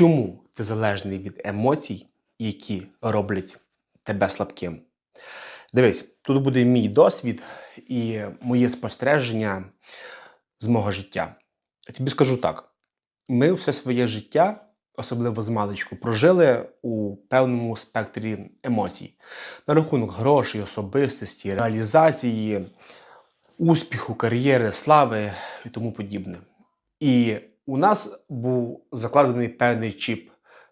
Чому ти залежний від емоцій, які роблять тебе слабким? Дивись, тут буде мій досвід і моє спостереження з мого життя. Я тобі скажу так: ми все своє життя, особливо з маличку, прожили у певному спектрі емоцій на рахунок грошей, особистості, реалізації, успіху, кар'єри, слави і тому подібне. І у нас був закладений певний чіп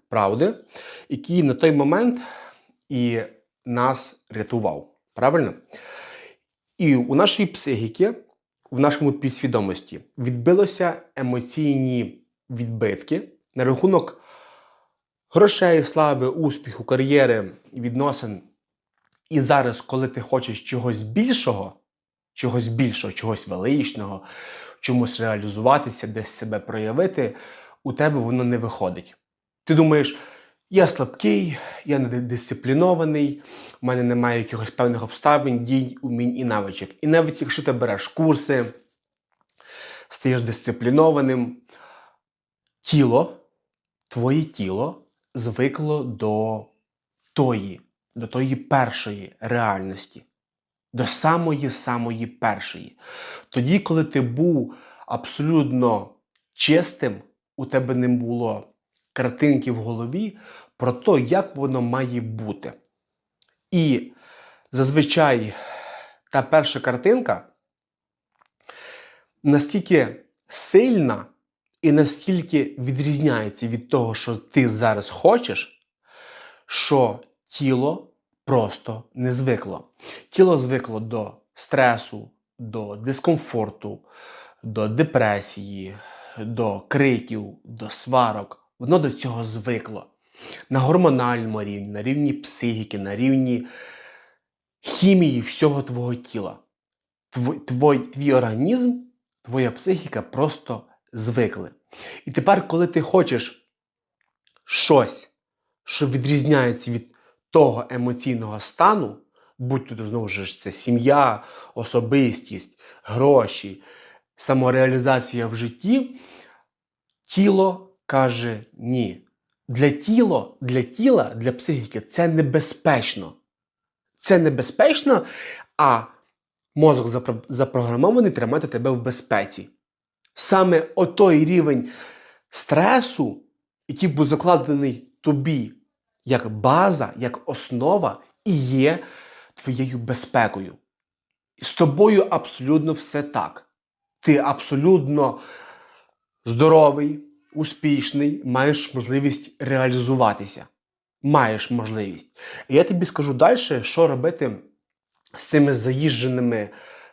правди, який на той момент і нас рятував. Правильно? І у нашій психіки, в нашому підсвідомості відбилося емоційні відбитки на рахунок грошей, слави, успіху, кар'єри, відносин. І зараз, коли ти хочеш чогось більшого, чогось більшого, чогось величного, чомусь реалізуватися, десь себе проявити, у тебе воно не виходить. Ти думаєш, я слабкий, я недисциплінований, у мене немає якихось певних обставин, дій, умінь і навичок. І навіть якщо ти береш курси, стаєш дисциплінованим, тіло, твоє тіло звикло до тої, до тої першої реальності, до самої самої першої. Тоді, коли ти був абсолютно чистим, у тебе не було картинки в голові про те, як воно має бути. І зазвичай та перша картинка настільки сильна і настільки відрізняється від того, що ти зараз хочеш, що тіло просто не звикло. Тіло звикло до стресу, до дискомфорту, до депресії, до криків, до сварок. Воно до цього звикло. На гормональному рівні, на рівні психіки, на рівні хімії всього твого тіла. Твой, твой, твій організм, твоя психіка просто звикли. І тепер, коли ти хочеш щось, що відрізняється від того емоційного стану, будь то знову ж це сім'я, особистість, гроші, самореалізація в житті, тіло каже ні. Для тіла, для тіла, для психіки це небезпечно. Це небезпечно, а мозок запрограмований тримати тебе в безпеці. Саме отой рівень стресу, який був закладений тобі як база, як основа, і є твоєю безпекою. І з тобою абсолютно все так. Ти абсолютно здоровий, успішний, маєш можливість реалізуватися. Маєш можливість. І я тобі скажу далі, що робити з цими заїждженими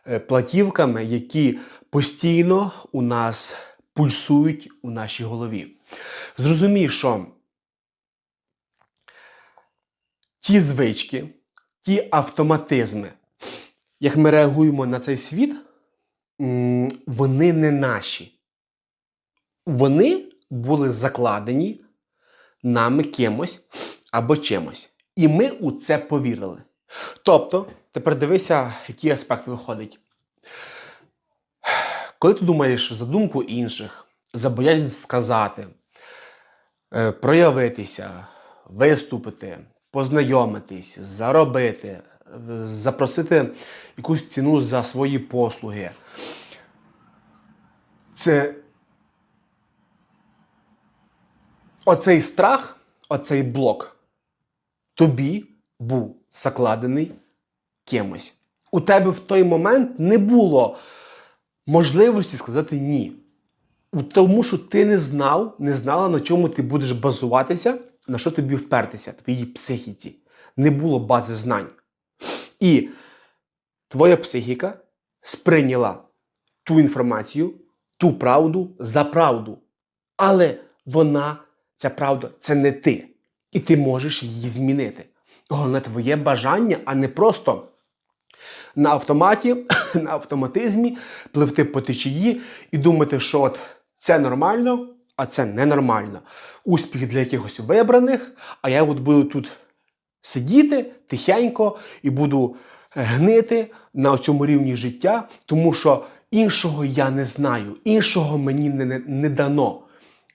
е, платівками, які постійно у нас пульсують у нашій голові. Зрозумій, що ті звички, ті автоматизми, як ми реагуємо на цей світ, вони не наші. Вони були закладені нами кимось або чимось. І ми у це повірили. Тобто, тепер дивися, який аспект виходить. Коли ти думаєш за думку інших, за боязнь сказати, е, проявитися, виступити, познайомитись, заробити, запросити якусь ціну за свої послуги, це оцей страх, оцей блок тобі був закладений кимось. У тебе в той момент не було можливості сказати ні. Тому що ти не знав, не знала, на чому ти будеш базуватися, на що тобі впертися, твоїй психіці. Не було бази знань. І твоя психіка сприйняла ту інформацію, ту правду за правду. Але вона, ця правда, це не ти. І ти можеш її змінити. Головне твоє бажання, а не просто на автоматі, на автоматизмі пливти по течії і думати, що от це нормально, а це ненормально. Успіх для якихось вибраних, а я от буду тут сидіти тихенько і буду гнити на цьому рівні життя, тому що іншого я не знаю, іншого мені не, не, не дано.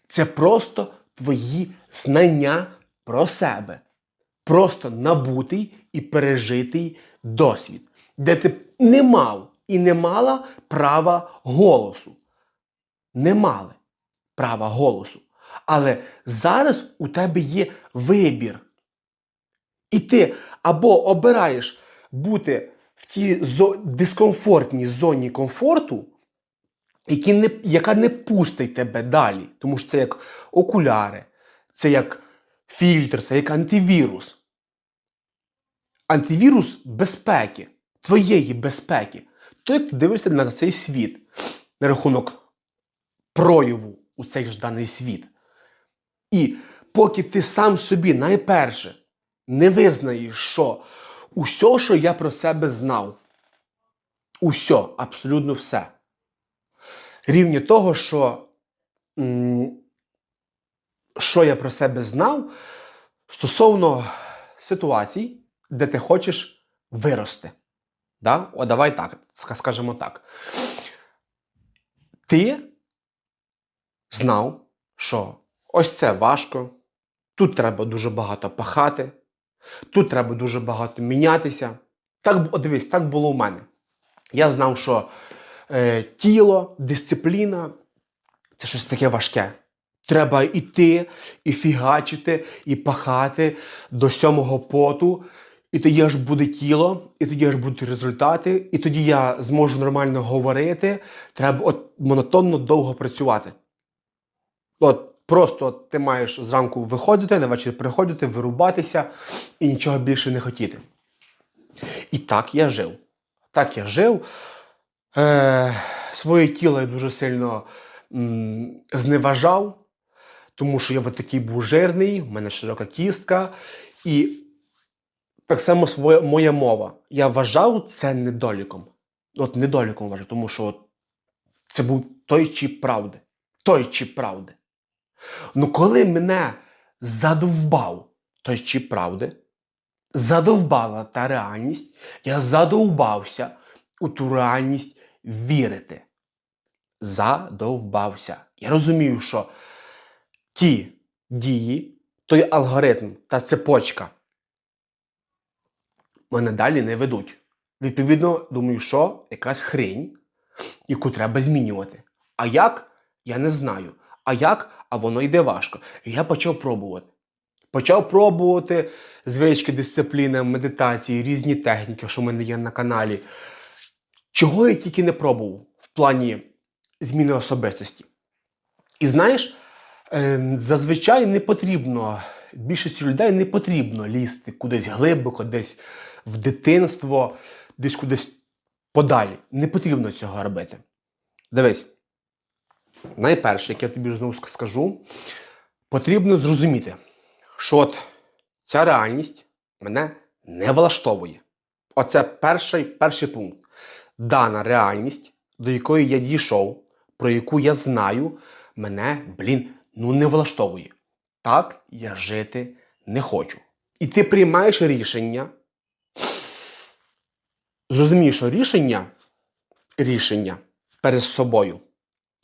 Це просто твої знання про себе. Просто набутий і пережитий досвід, де ти не мав і не мала права голосу. Не мали права голосу. Але зараз у тебе є вибір. І ти або обираєш бути в тій дискомфортній зоні комфорту, які не, яка не пустить тебе далі. Тому що це як окуляри, це як фільтр, це як антивірус. Антивірус безпеки, твоєї безпеки. То, як ти дивишся на цей світ на рахунок прояву у цей ж даний світ. І поки ти сам собі найперше не визнаєш, що усе, що я про себе знав, усе, абсолютно все. Рівні того, що, що я про себе знав стосовно ситуацій, де ти хочеш вирости. Да? О, давай так, скажемо так. Ти знав, що ось це важко, тут треба дуже багато пахати, тут треба дуже багато мінятися. Так, дивись, так було у мене. Я знав, що е, тіло, дисципліна це щось таке важке. Треба йти, і фігачити, і пахати до сьомого поту, і тоді аж буде тіло, і тоді аж будуть результати, і тоді я зможу нормально говорити. Треба от монотонно довго працювати. От просто ти маєш зранку виходити, на вечір приходити, вирубатися і нічого більше не хотіти. І так я жив. Так я жив. Е, своє тіло я дуже сильно м, зневажав, тому що я такий був жирний, в мене широка кістка. І так само своя, моя мова. Я вважав це недоліком. От недоліком вважав, тому що от це був той чіп правди. Той чіп правди. Ну, коли мене задовбав той чіп правди, задовбала та реальність, я задовбався у ту реальність вірити. Задовбався. Я розумію, що ті дії, той алгоритм та цепочка мене далі не ведуть. Відповідно, думаю, що якась хрень, яку треба змінювати. А як? Я не знаю. А як? А воно йде важко. І я почав пробувати. Почав пробувати звички, дисципліни, медитації, різні техніки, що в мене є на каналі. Чого я тільки не пробував в плані зміни особистості. І знаєш, е, зазвичай не потрібно, більшості людей не потрібно лізти кудись глибоко, десь в дитинство, десь кудись подалі. Не потрібно цього робити. Дивись, найперше, яке я тобі знову скажу, потрібно зрозуміти, що от ця реальність мене не влаштовує. Оце перший, перший пункт. Дана реальність, до якої я дійшов, про яку я знаю, мене, блін, ну не влаштовує. Так я жити не хочу. І ти приймаєш рішення. Зрозумієш, що рішення, рішення перед собою.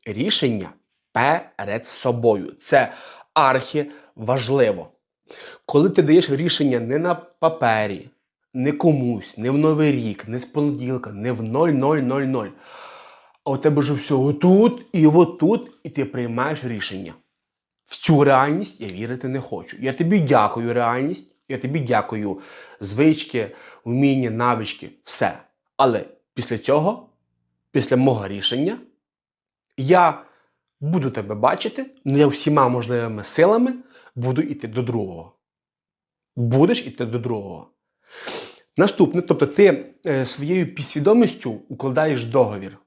Рішення перед собою. Це архі важливо. Коли ти даєш рішення не на папері, не комусь, не в Новий рік, не з понеділка, не в 0000, а у тебе вже все отут і отут, і ти приймаєш рішення. В цю реальність я вірити не хочу. Я тобі дякую, реальність, я тобі дякую звички, вміння, навички, все. Але після цього, після мого рішення, я буду тебе бачити, я всіма можливими силами буду йти до другого. Будеш йти до другого. Наступне, тобто ти е, своєю підсвідомістю укладаєш договір.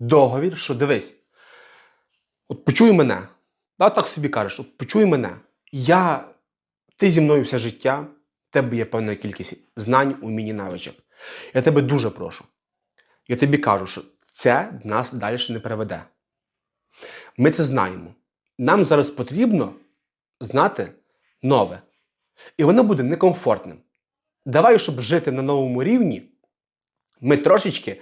Договір, що дивись, от почуй мене. Да, так собі кажеш, от почуй мене. Я, ти зі мною все життя, в тебе є певна кількість знань, умінь і навичок. Я тебе дуже прошу. Я тобі кажу, що це нас далі не приведе. Ми це знаємо. Нам зараз потрібно знати нове. І воно буде некомфортним. Давай, щоб жити на новому рівні, ми трошечки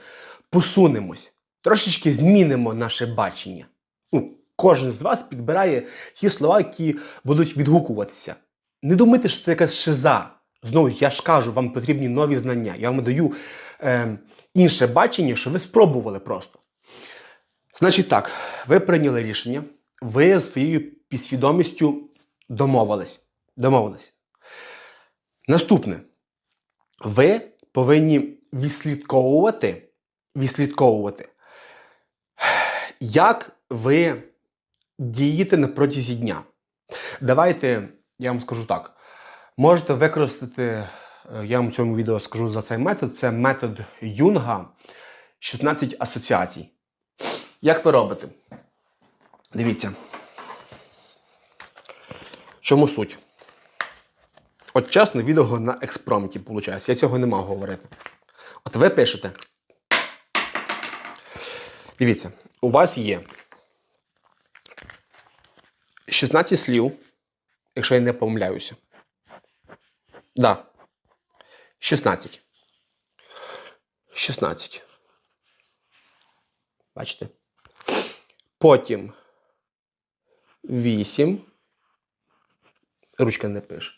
посунемось, трошечки змінимо наше бачення. Ну, кожен з вас підбирає ті слова, які будуть відгукуватися. Не думайте, що це якась шиза. Знову я ж кажу, вам потрібні нові знання. Я вам даю е, інше бачення, що ви спробували просто. Значить так, ви прийняли рішення, ви своєю підсвідомістю домовились. домовились. Наступне. Ви повинні відслідковувати, відслідковувати, як ви дієте на протязі дня. Давайте я вам скажу так. Можете використати, я вам в цьому відео скажу за цей метод, це метод Юнга 16 асоціацій. Як ви робите? Дивіться. Чому суть? От чесно, відео на експромті виходить. Я цього не мав говорити. От ви пишете. Дивіться, у вас є 16 слів, якщо я не помиляюся. Да. 16. 16. Бачите? Потім 8. Ручка не пише.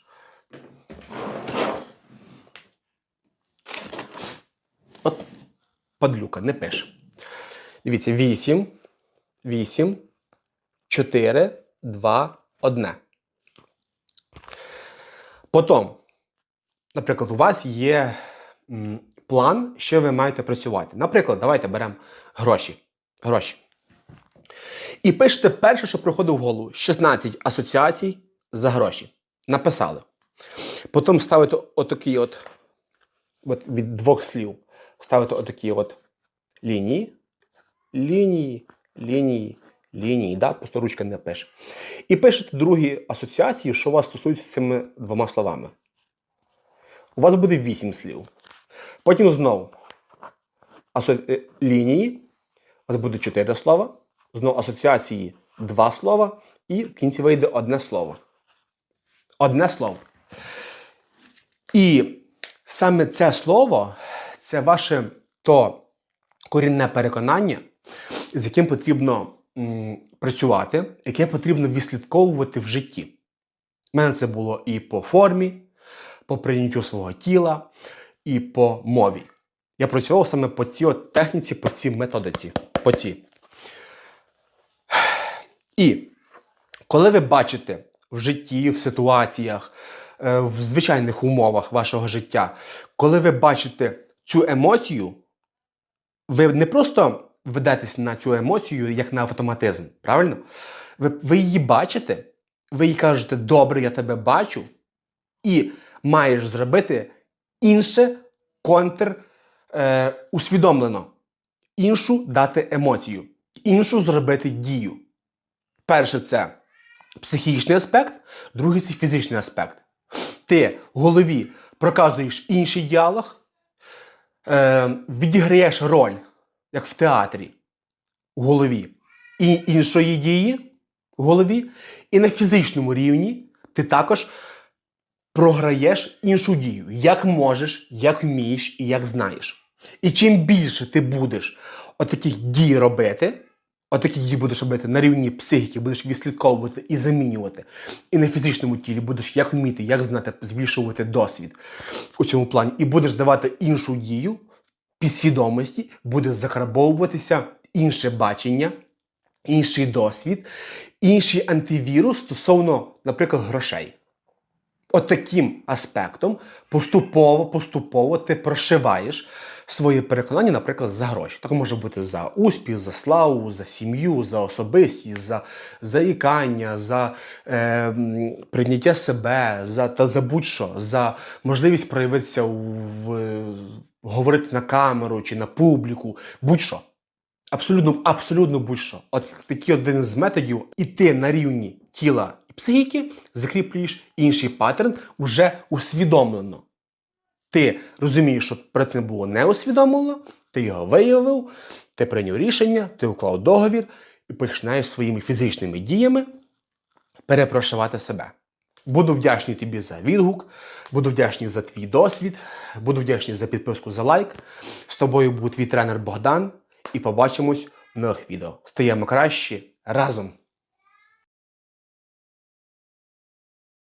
От падлюка, не пише. Дивіться, 8, 8, 4, 2, 1. Потім, наприклад, у вас є план, що ви маєте працювати. Наприклад, давайте беремо гроші. гроші. І пишете перше, що приходить в голову: 16 асоціацій за гроші. Написали. Потім ставите отакий от, от від двох слів. Ставите отакі от лінії, лінії, лінії, лінії. Да? Просто ручка не пише. І пишете другі асоціації, що вас стосуються цими двома словами. У вас буде 8 слів. Потім знову е, лінії. У вас буде 4 слова. Знову асоціації 2 слова. І в кінці вийде одне слово. Одне слово. І саме це слово це ваше то корінне переконання, з яким потрібно м, працювати, яке потрібно відслідковувати в житті. У мене це було і по формі, по прийняттю свого тіла, і по мові. Я працював саме по цій от техніці, по цій методиці. По цій. І коли ви бачите в житті, в ситуаціях, е, в звичайних умовах вашого життя, коли ви бачите цю емоцію, ви не просто ведетесь на цю емоцію як на автоматизм, правильно? Ви, ви її бачите, ви їй кажете, добре, я тебе бачу, і маєш зробити інше контр е, усвідомлено, іншу дати емоцію, іншу зробити дію. Перше це психічний аспект, другий це фізичний аспект. Ти в голові проказуєш інший діалог, е, відіграєш роль, як в театрі, в голові, і іншої дії в голові, і на фізичному рівні ти також програєш іншу дію, як можеш, як вмієш і як знаєш. І чим більше ти будеш отаких дій робити, отакі дії будеш робити на рівні психіки, будеш відслідковувати і замінювати. І на фізичному тілі будеш як вміти, як знати, збільшувати досвід у цьому плані, і будеш давати іншу дію підсвідомості, буде закарбовуватися інше бачення, інший досвід, інший антивірус стосовно, наприклад, грошей. От таким аспектом поступово, поступово ти прошиваєш свої переконання, наприклад, за гроші. Так може бути за успіх, за славу, за сім'ю, за особистість, за заїкання, за е, прийняття себе, за та за будь-що, за можливість проявитися в, в говорити на камеру чи на публіку, будь-що. Абсолютно, абсолютно будь-що. От такий один з методів іти на рівні тіла психіки, закріплюєш інший паттерн уже усвідомлено. Ти розумієш, що про це було не усвідомлено, ти його виявив, ти прийняв рішення, ти уклав договір і починаєш своїми фізичними діями перепрошивати себе. Буду вдячний тобі за відгук, буду вдячний за твій досвід, буду вдячний за підписку за лайк. З тобою був твій тренер Богдан, і побачимось в нових відео. Стаємо краще разом!